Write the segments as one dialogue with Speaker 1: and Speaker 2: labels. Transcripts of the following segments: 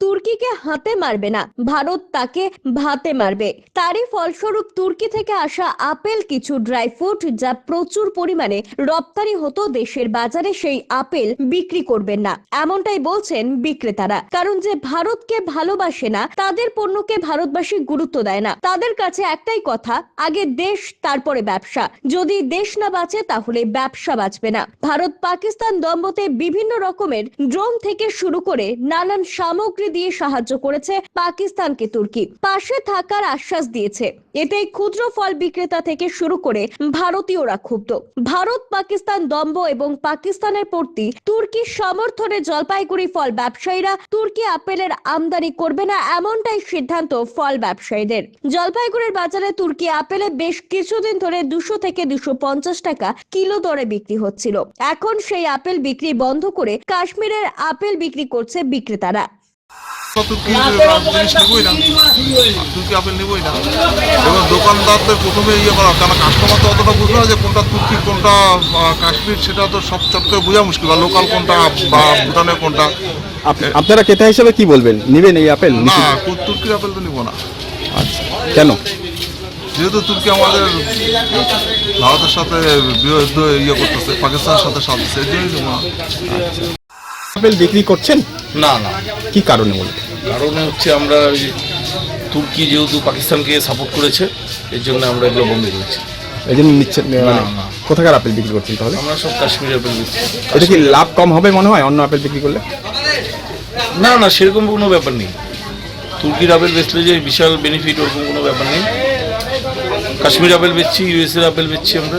Speaker 1: তুর্কিকে হাতে মারবে না, ভারত তাকে ভাতে মারবে। তারই ফলস্বরূপ তুর্কি থেকে আসা আপেল কিছু ড্রাই ফ্রুট যা প্রচুর পরিমাণে রপ্তানি হতো দেশের বাজারে সেই আপেল বিক্রি করবেন না। এমনটাই বলছেন বিক্রেতারা। কারণ যে ভারতকে ভালোবাসে না, তাদের পণ্যকে ভারতবাসী গুরুত্ব দেয় না। তাদের কাছে একটাই কথা, আগে দেশ, তারপরে ব্যবসা। যদি দেশ না বাঁচে, তাহলে ব্যবসা বাঁচবে না। ভারত পাকিস্তান দম্বতে বিভিন্ন রকমের ড্রোন থেকে শুরু করে নানান সামগ্রী দিয়ে সাহায্য করেছে পাকিস্তানকে তুর্কি। পাশে থাকার আশ্বাস দিয়েছে। এতে ক্ষুদ্র ফল বিক্রেতা থেকে শুরু করে ভারতীয়রা ক্ষুব্ধ। ভারত, পাকিস্তান দম্ব এবং পাকিস্তানের প্রতি তুর্কির সমর্থনে জলপাইগুড়ি ফল ব্যবসায়ীরা তুর্কি আপেলের আমদানি করবে না এমনটাই সিদ্ধান্ত ফল ব্যবসায়ীদের। জলপাইগুড়ির বাজারে তুর্কি আপেলে বেশ কিছুদিন ধরে দুশো থেকে দুশো পঞ্চাশ টাকা কিলো দরে বিক্রি হচ্ছিল। এখন সেই আপেল বিক্রি বন্ধ করে কাশ্মীরের আপেল বিক্রি করছে বিক্রেতারা।
Speaker 2: তুর্কি জিনিস নেবই না? তুর্কি আপেল নেবই। না? এবং দোকানদারদের প্রথমে ইয়ে করা কারণ কাস্টমার তো অতটা বুঝবে না যে কোনটা তুর্কি কোনটা কাশ্মীর সেটা তো সব চট করে বোঝা মুশকিল। বা লোকাল কোনটা বা ভুটানের কোনটা?
Speaker 3: আপ- আপনারা ক্রেতা হিসেবে কি বলবেন? নেবেন এই আপেল?
Speaker 2: না তুর্কির আপেল তো নিবো না।
Speaker 3: আচ্ছা কেন?
Speaker 2: যেহেতু তুর্কি আমাদের ভারতের সাথে বিরোধ ইয়ে করতেছে পাকিস্তানের সাথে সাথ এই জন্যই
Speaker 3: আপেল বিক্রি করছেন?
Speaker 4: না না।
Speaker 3: কি কারণে বলুন?
Speaker 4: কারণে হচ্ছে আমরা ওই তুর্কি যেহেতু পাকিস্তানকে সাপোর্ট করেছে এর জন্য আমরা এগুলো বন্ধ করেছি।
Speaker 3: এই জন্য নিচ্ছেন মানে
Speaker 4: না।
Speaker 3: কোথাকার আপেল বিক্রি করছেন তাহলে?
Speaker 4: আমরা সব কাশ্মীরের আপেল বেচছি
Speaker 3: এটা কি লাভ কম হবে মনে হয় অন্য আপেল বিক্রি করলে?
Speaker 4: না না সেরকম কোনো ব্যাপার নেই। তুর্কির আপেল বেচলে যে বিশাল বেনিফিট ওরকম কোনো ব্যাপার নেই। কাশ্মীর আপেল বেচছি ইউএসএর আপেল বেচছি আমরা।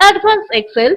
Speaker 5: Advanced Excel.